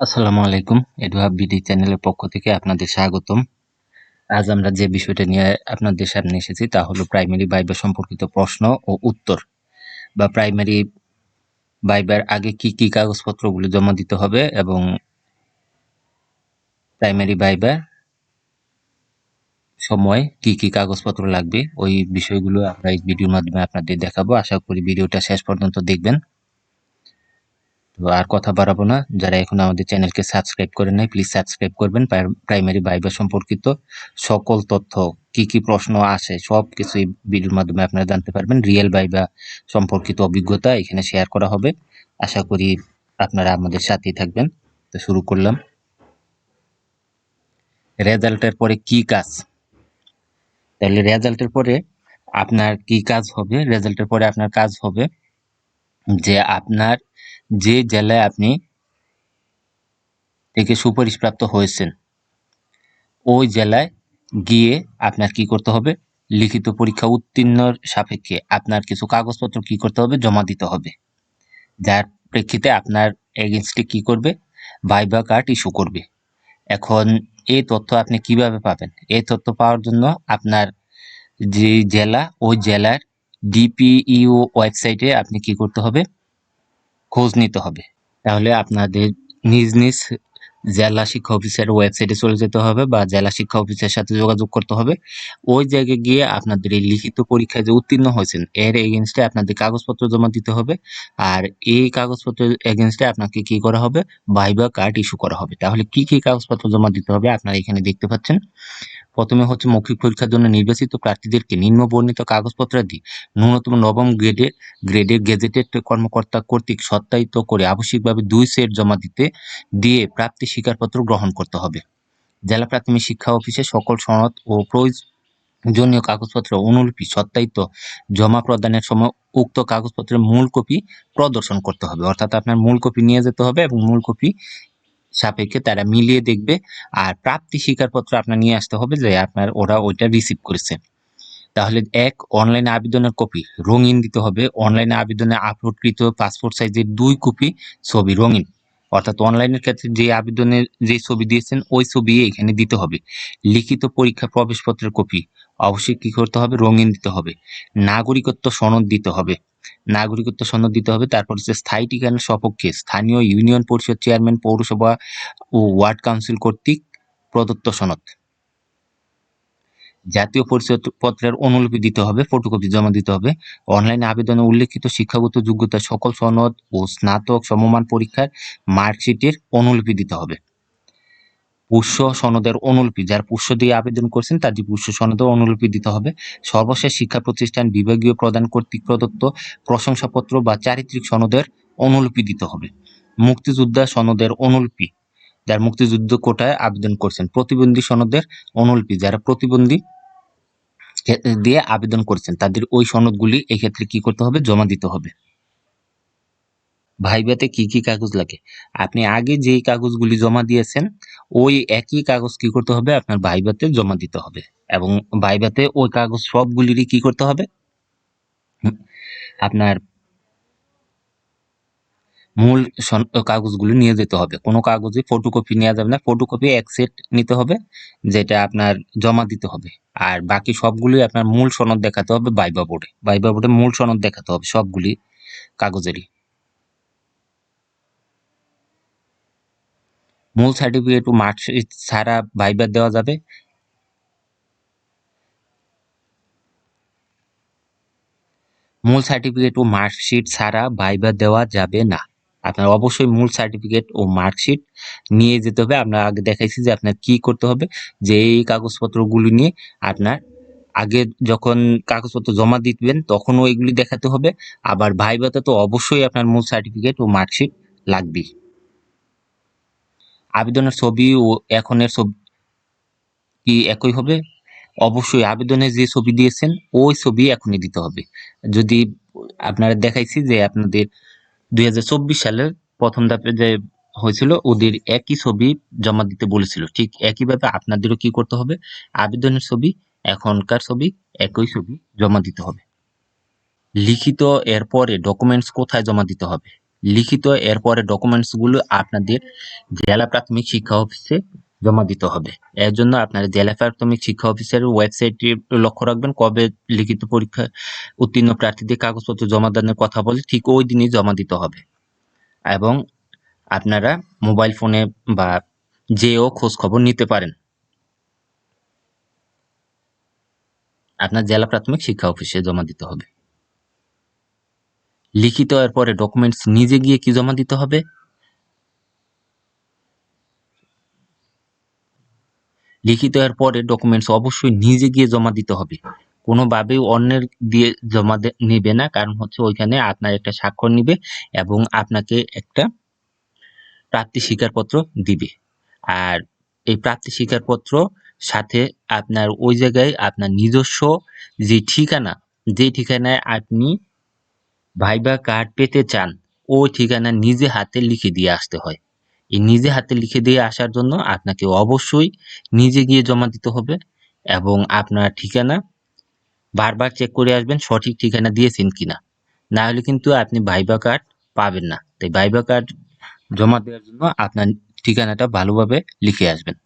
আসসালামু আলাইকুম। এডুহাব বিডি চ্যানেলের পক্ষ থেকে আপনাদের স্বাগতম। আজ আমরা যে বিষয়টা নিয়ে আপনাদের সামনে এসেছি তা হলো প্রাইমারি বাইবা সম্পর্কিত প্রশ্ন ও উত্তর। বা প্রাইমারি বাইবার আগে কি কি কাগজপত্রগুলো জমা দিতে হবে এবং প্রাইমারি বাইবার সময় কি কি কাগজপত্র লাগবে, ওই বিষয়গুলো আমরা এই ভিডিওর মাধ্যমে আপনাদের দেখাবো। আশা করি ভিডিওটা শেষ পর্যন্ত দেখবেন। তো আর কথা বাড়াবো না। যারা এখন আমাদের চ্যানেলকে সাবস্ক্রাইব করে নাই প্লিজ সাবস্ক্রাইব করবেন। প্রাইমারি বাইবা সম্পর্কিত সকল তথ্য, কি কি প্রশ্ন আসে সব কিছু এই ভিডিওর মাধ্যমে আপনারা জানতে পারবেন। রিয়েল বাইবা সম্পর্কিত অভিজ্ঞতা এখানে শেয়ার করা হবে। আশা করি আপনারা আমাদের সাথেই থাকবেন। তো শুরু করলাম। রেজাল্টের পরে কি কাজ? তাহলে রেজাল্টের পরে আপনার কি কাজ হবে? রেজাল্টের পরে আপনার কাজ হবে যে আপনার যে জেলায় আপনি থেকে সুপারিশপ্রাপ্ত হয়েছেন, ওই জেলায় গিয়ে আপনার কি করতে হবে? লিখিত পরীক্ষা উত্তীর্ণর সাপেক্ষে আপনার কিছু কাগজপত্র কি করতে হবে? জমা দিতে হবে। যার প্রেক্ষিতে আপনার এগেনস্টে কি করবে? ভাইবা কার্ড ইস্যু করবে। এখন এই তথ্য আপনি কীভাবে পাবেন? এই তথ্য পাওয়ার জন্য আপনার যে জেলা, ওই জেলার ডিপিইউ ওয়েবসাইটে আপনি কি করতে হবে? খোঁজ নিতে হবে। তাহলে আপনাদের নিজ নিজ জেলা শিক্ষা অফিসের ওয়েবসাইটে চলে যেতে হবে বা জেলা শিক্ষা অফিসের সাথে যোগাযোগ করতে হবে। ওই জায়গায় গিয়ে আপনাদের এই লিখিত পরীক্ষায় যে উত্তীর্ণ হয়েছেন, এর এগেনস্টে আপনাদের কাগজপত্র জমা দিতে হবে। আর এই কাগজপত্রের এগেনস্টে আপনাকে কি করা হবে? ভাইবা কার্ড ইস্যু করা হবে। তাহলে কি কি কাগজপত্র জমা দিতে হবে আপনারা এখানে দেখতে পাচ্ছেন। প্রথমে হচ্ছে মৌখিক পরীক্ষার জন্য নির্বাচিত প্রার্থীদেরকে নিম্ন বর্ণিত কাগজপত্রাদি ন্যূনতম নবম গ্রেডে গ্রেডের গেজেটেড কর্মকর্তা কর্তৃক সত্যায়িত করে আবশ্যিকভাবে দুই সেট জমা দিতে দিয়ে প্রাপ্তি স্বীকারপত্র গ্রহণ করতে হবে। জেলা প্রাথমিক শিক্ষা অফিসে সকল সনদ ও প্রয়োজনীয় কাগজপত্র অনুলিপি সত্যায়িত জমা প্রদানের সময় উক্ত কাগজপত্রের মূল কপি প্রদর্শন করতে হবে। অর্থাৎ আপনার মূল কপি নিয়ে যেতে হবে এবং মূল কপি সাপেক্ষে তারা মিলিয়ে দেখবে আর প্রাপ্তি স্বীকারপত্র আপনার নিয়ে আসতে হবে যে আপনার ওরা ওইটা রিসিভ করেছে। তাহলে এক অনলাইনে আবেদনের কপি রঙিন দিতে হবে। অনলাইনে আবেদনে আপলোডকৃত পাসপোর্ট সাইজের দুই কপি ছবি রঙিন। অর্থাৎ অনলাইনের ক্ষেত্রে যে আবেদনের যে ছবি দিয়েছেন, ওই ছবি এখানে দিতে হবে। লিখিত পরীক্ষা প্রবেশপত্রের কপি অবশ্যই কি করতে হবে? রঙিন দিতে হবে। নাগরিকত্ব সনদ দিতে হবে। নাগরিকত্ব সনদ দিতে হবে। তারপর হচ্ছে স্থায়ী ঠিকানার সপক্ষে স্থানীয় ইউনিয়ন পরিষদ চেয়ারম্যান, পৌরসভা ও ওয়ার্ড কাউন্সিল কর্তৃক প্রদত্ত সনদ। জাতীয় পরিচয় পত্রের অনুলিপি দিতে হবে, ফটোকপি জমা দিতে হবে। অনলাইনে আবেদনে উল্লেখিত শিক্ষাগত যোগ্যতা সকল সনদ ও স্নাতক সমমান পরীক্ষার মার্কশিটের অনুলিপি দিতে হবে। পুষ্য সনদের অনুলিপি, যার পুষ্য দিয়ে আবেদন করছেন, তার যে পুষ্য সনদের অনুলিপি দিতে হবে। সর্বশেষ শিক্ষা প্রতিষ্ঠান বিভাগীয় প্রদান কর্তৃক প্রদত্ত প্রশংসাপত্র বা চারিত্রিক সনদের অনুলিপি দিতে হবে। মুক্তিযোদ্ধা সনদের অনুলিপি, যার মুক্তিযুদ্ধ কোটায় আবেদন করছেন, প্রতিবন্ধী সনদের অনুলিপি, যারা প্রতিবন্ধী দিয়ে আবেদন করছেন, তাদের ওই সনদগুলি এক্ষেত্রে কি করতে হবে? জমা দিতে হবে। ভাইবাতে কি কি কাগজ লাগে? আপনি আগে যেই কাগজগুলি জমা দিয়েছেন, ওই একই কাগজ কি করতে হবে? আপনার ভাইবাতে জমা দিতে হবে। এবং ভাইবাতে ওই কাগজ সবগুলিরই কি করতে হবে? আপনার মূল কাগজগুলো নিয়ে যেতে হবে। কোনো কাগজে ফটোকপি নেওয়া যাবে না। ফটোকপি এক সেট নিতে হবে, যেটা আপনার জমা দিতে হবে। আর বাকি সবগুলি আপনার মূল সনদ দেখাতে হবে বাইবা বোর্ডে বাইবা বোর্ডে মূল সনদ দেখাতে হবে, সবগুলি কাগজেরই। মূল সার্টিফিকেট ও মার্কশিট ছাড়া বাইবার দেওয়া যাবে। মূল সার্টিফিকেট ও মার্কশিট ছাড়া বাইবা দেওয়া যাবে না। আপনার অবশ্যই মূল সার্টিফিকেট ও মার্কশিট নিয়ে যেতে হবে। আমরা আগে দেখাইছি যে আপনার কি করতে হবে, যে এই কাগজপত্রগুলি নিয়ে আপনার আগে যখন কাগজপত্র জমা দিবেন, তখনও এগুলি দেখাতে হবে। আবার ভাইবাতে তো অবশ্যই আপনার মূল সার্টিফিকেট ও মার্কশিট লাগবেই। আবেদনের ছবি ও এখনের ছবি কি একই হবে? অবশ্যই আবেদনে যে ছবি দিয়েছেন, ওই ছবি এখনই দিতে হবে। যদি আপনারা দেখাইছি যে আপনাদের দুই হাজার চব্বিশ সালের প্রথম ধাপে যে হয়েছিল, ওদের একই ছবি জমা দিতে বলেছিল। ঠিক একইভাবে আপনাদেরও কি করতে হবে? আবেদনের ছবি, এখনকার ছবি, একই ছবি জমা দিতে হবে। লিখিত এরপরে ডকুমেন্টস কোথায় জমা দিতে হবে? লিখিত এরপরে ডকুমেন্টসগুলো আপনাদের জেলা প্রাথমিক শিক্ষা অফিসে জমা দিতে হবে। এর জন্য আপনার জেলা প্রাথমিক শিক্ষা অফিসের ওয়েবসাইটটি লক্ষ্য রাখবেন, কবে লিখিত পরীক্ষা উত্তীর্ণ প্রার্থীদের কাগজপত্র জমা দানের কথা বলে ঠিক ওই দিনই জমা দিতে হবে। এবং আপনারা মোবাইল ফোনে বা যেও খোঁজ খবর নিতে পারেন। আপনার জেলা প্রাথমিক শিক্ষা অফিসে জমা দিতে হবে। লিখিত এর পরে ডকুমেন্টস নিজে গিয়ে কি জমা দিতে হবে? লিখিত এর পরে ডকুমেন্টস অবশ্যই নিজে গিয়ে জমা দিতে হবে। কোনোভাবেই অন্যের দিয়ে জমা নেবে না, কারণ হচ্ছে ওইখানে আপনার একটা স্বাক্ষর নিবে এবং আপনাকে একটা প্রাপ্তি স্বীকারপত্র দিবে। আর এই প্রাপ্তি স্বীকারপত্র সাথে আপনার ওই জায়গায় আপনার নিজস্ব যে ঠিকানা, যে ঠিকানায় আপনি ভাইবা কার্ড পেতে চান ওই ঠিকানা নিজে হাতে লিখে দিয়ে আসতে হয়। এই নিজে হাতে লিখে দিয়ে আসার জন্য আপনাকে অবশ্যই নিজে গিয়ে জমা দিতে হবে এবং আপনার ঠিকানা বারবার চেক করে আসবেন, সঠিক ঠিকানা দিয়েছেন কিনা। না হলে কিন্তু আপনি ভাইবা কার্ড পাবেন না। তাই ভাইবা কার্ড জমা দেওয়ার জন্য আপনার ঠিকানাটা ভালোভাবে লিখে আসবেন।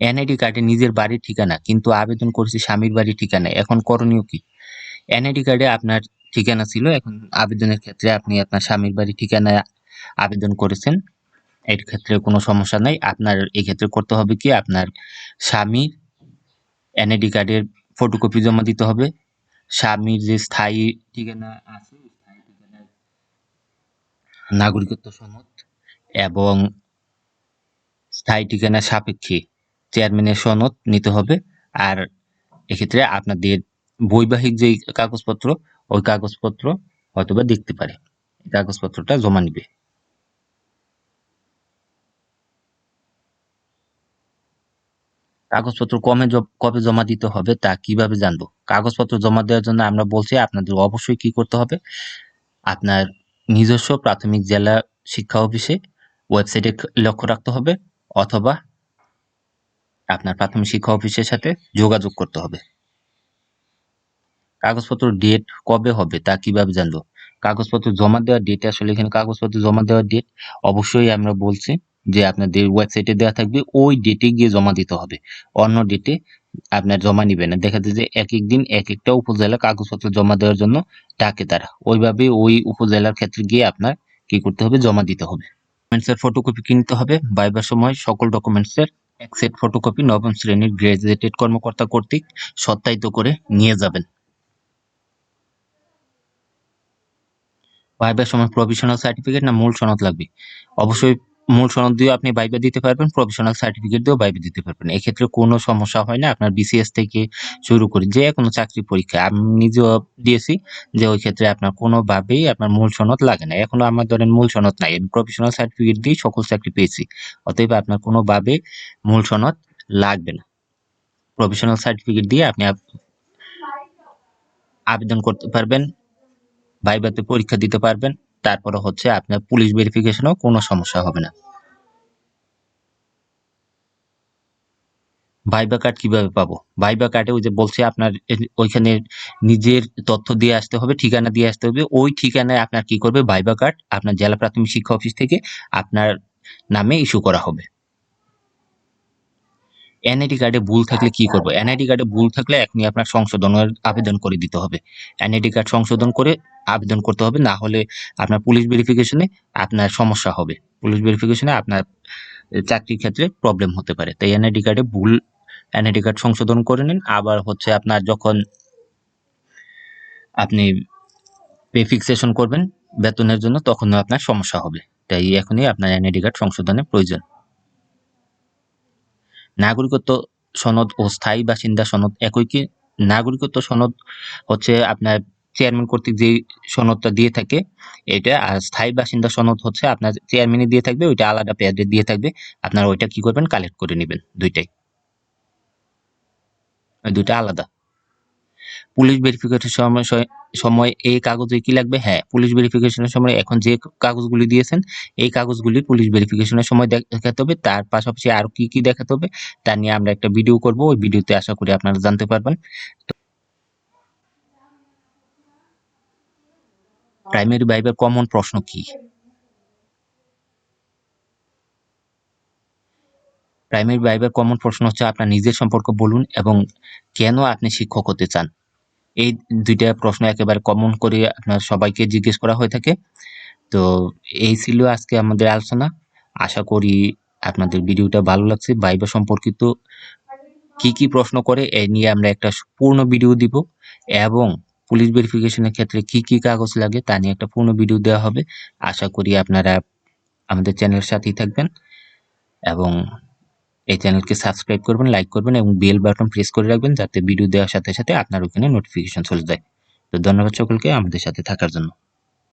এনআইডি কার্ডে নিজের বাড়ির ঠিকানা, কিন্তু আবেদন করেছি স্বামীর বাড়ির ঠিকানা। এখন করণীয় কি? এনআইডি কার্ডে আপনার ঠিকানা ছিল। এখন আবেদনের ক্ষেত্রে আপনি আপনার স্বামীর বাড়ির ঠিকানায় আবেদন করেছেন। এর ক্ষেত্রে কোনো সমস্যা নাই। আপনার এই ক্ষেত্রে করতে হবে কি? আপনার স্বামীর এনআইডি কার্ডের ফটোকপি জমা দিতে হবে। স্বামীর যে স্থায়ী ঠিকানা আছে স্থায়ী ঠিকানার নাগরিকত্ব সনদ এবং স্থায়ী ঠিকানা সাপেক্ষে চেয়ারম্যানের সনদ নিতে হবে। আর এক্ষেত্রে আপনাদের বৈবাহিক যে কাগজপত্র ওই কাগজপত্র হয়তোবা দেখতে পারে। কাগজপত্রটা জমা নিবে। কাগজপত্র কমে কবে জমা দিতে হবে তা কীভাবে জানব? কাগজপত্র জমা দেওয়ার জন্য আমরা বলছি আপনাদের অবশ্যই কি করতে হবে? আপনার নিজস্ব প্রাথমিক জেলা শিক্ষা অফিসে ওয়েবসাইটে লক্ষ্য রাখতে হবে অথবা আপনার প্রাথমিক শিক্ষা অফিসের সাথে যোগাযোগ করতে হবে। কাগজপত্র ডেট কবে হবে তা কীভাবে জানব? কাগজপত্র জমা দেওয়ার ডেট আসলে এখানে কাগজপত্র জমা দেওয়ার ডেট অবশ্যই আমরা বলছি যে আপনাদের ওয়েবসাইটে দেওয়া থাকবে, ওই ডেটে গিয়ে জমা দিতে হবে। অন্য ডেটে আপনার জমা নিবে না। দেখা যায় যে এক এক দিন এক একটা উপজেলা কাগজপত্র জমা দেওয়ার জন্য ডাকে তারা। ওইভাবে ওই উপজেলার ক্ষেত্রে গিয়ে আপনার কি করতে হবে? জমা দিতে হবে। ডকুমেন্টসের ফটোকপি কিনতে হবে। বাইবার সময় সকল ডকুমেন্টসের এক সেট ফটোকপি নবম শ্রেণির গ্রাজুয়েটেড কর্মকর্তা কর্তৃক সত্যায়িত করে নিয়ে যাবেন। ভাইবার সময় প্রভিশনাল সার্টিফিকেট না মূল সনদ লাগবে? অবশ্যই মূল সনদ দিয়েও আপনি ভাইবা দিতে পারবেন প্রভিশনাল সার্টিফিকেট দিয়েও ভাইবা দিতে পারবেন। এক্ষেত্রে কোনো সমস্যা হয় না, আপনার বিসিএস থেকে শুরু করে যে কোনো চাকরি পরীক্ষা। আমি নিজেও দিয়েছি যে ওই ক্ষেত্রে আপনার কোনোভাবেই আপনার মূল সনদ লাগে না। এখনও আমার ধরেন মূল সনদ নাই, আমি প্রফেশনাল সার্টিফিকেট দিয়ে সকল চাকরি পেয়েছি। অতএব আপনার কোনোভাবে মূল সনদ লাগবে না। প্রফেশনাল সার্টিফিকেট দিয়ে আপনি আবেদন করতে পারবেন। ভাইভাতে পরীক্ষা দিতে পারবেন। তারপরে হচ্ছে আপনার পুলিশ ভেরিফিকেশনও কোনো সমস্যা হবে না। ভাইবা কার্ড কীভাবে পাবো? ভাইবা কার্ডে ওই যে বলছে, আপনার ওইখানে নিজের তথ্য দিয়ে আসতে হবে, ঠিকানা দিয়ে আসতে হবে। ওই ঠিকানায় আপনার কি করবে? ভাইবা কার্ড আপনার জেলা প্রাথমিক শিক্ষা অফিস থেকে আপনার নামে ইস্যু করা হবে। এনআইডি কার্ডে ভুল থাকলে কি করব? এনআইডি কার্ডে ভুল থাকলে এখনই আপনার সংশোধনের আবেদন করে দিতে হবে। এনআইডি কার্ড সংশোধন করে আবেদন করতে হবে না হলে আপনার পুলিশ ভেরিফিকেশনে আপনার সমস্যা হবে। পুলিশ ভেরিফিকেশনে আপনার চাকরির ক্ষেত্রে প্রবলেম হতে পারে। তাই এনআইডি কার্ডে ভুল এনআইডি কার্ড সংশোধন করে নিন। আবার হচ্ছে আপনার যখন আপনি পে ফিক্সেশন করবেন বেতনের জন্য তখনও আপনার সমস্যা হবে। তাই এখনই আপনার এনআইডি কার্ড সংশোধনের প্রয়োজন। নাগরিকত্ব সনদ ও স্থায়ী বাসিন্দা সনদ একই কি? নাগরিকত্ব সনদ হচ্ছে আপনার চেয়ারম্যান কর্তৃক যে সনদটা দিয়ে থাকে, এটা আর স্থায়ী বাসিন্দা সনদ হচ্ছে আপনার চেয়ারম্যানই দিয়ে থাকবে, ওইটা আলাদা পেয়ারে দিয়ে থাকবে, আপনারা ওইটা কি করবেন? কালেক্ট করে নেবেন দুইটাই। দুইটা আলাদা। পুলিশ ভেরিফিকেশনের সময় সময় এই কাগজে কি লাগবে? হ্যাঁ পুলিশ ভেরিফিকেশনের সময় এখন যে কাগজগুলি দিয়েছেন, এই কাগজগুলি পুলিশ ভেরিফিকেশনের সময় দেখাতে হবে। তার পাশাপাশি আরও কি কি দেখাতে হবে, তা নিয়ে আমরা একটা ভিডিও করব। ওই ভিডিওতে আশা করি আপনারা জানতে পারবেন। প্রাইমারি ভাইবার কমন প্রশ্ন কি? প্রাইমারি ভাইবার কমন প্রশ্ন হচ্ছে আপনার নিজের সম্পর্ক বলুন এবং কেন আপনি শিক্ষক হতে চান? এই দুইটা প্রশ্ন একেবারে কমন করে আপনার সবাইকে জিজ্ঞেস করা হয়ে থাকে। তো এই ছিল আজকে আমাদের আলোচনা। আশা করি আপনাদের ভিডিওটা ভালো লাগছে। ভাইবা সম্পর্কিত কি কি প্রশ্ন করে এ নিয়ে আমরা একটা পূর্ণ ভিডিও দিব এবং পুলিশ ভেরিফিকেশনের ক্ষেত্রে কি কি কাগজ লাগে তা নিয়ে একটা পূর্ণ ভিডিও দেওয়া হবে। আশা করি আপনারা আমাদের চ্যানেলের সাথেই থাকবেন এবং এই চ্যানেলকে সাবস্ক্রাইব করবেন লাইক করবেন এবং বেল বাটন প্রেস করে রাখবেন যাতে ভিডিও দেওয়ার সাথে সাথে আপনার ওখানে নোটিফিকেশন চলে যায়। তো ধন্যবাদ সকলকে আমাদের সাথে থাকার জন্য।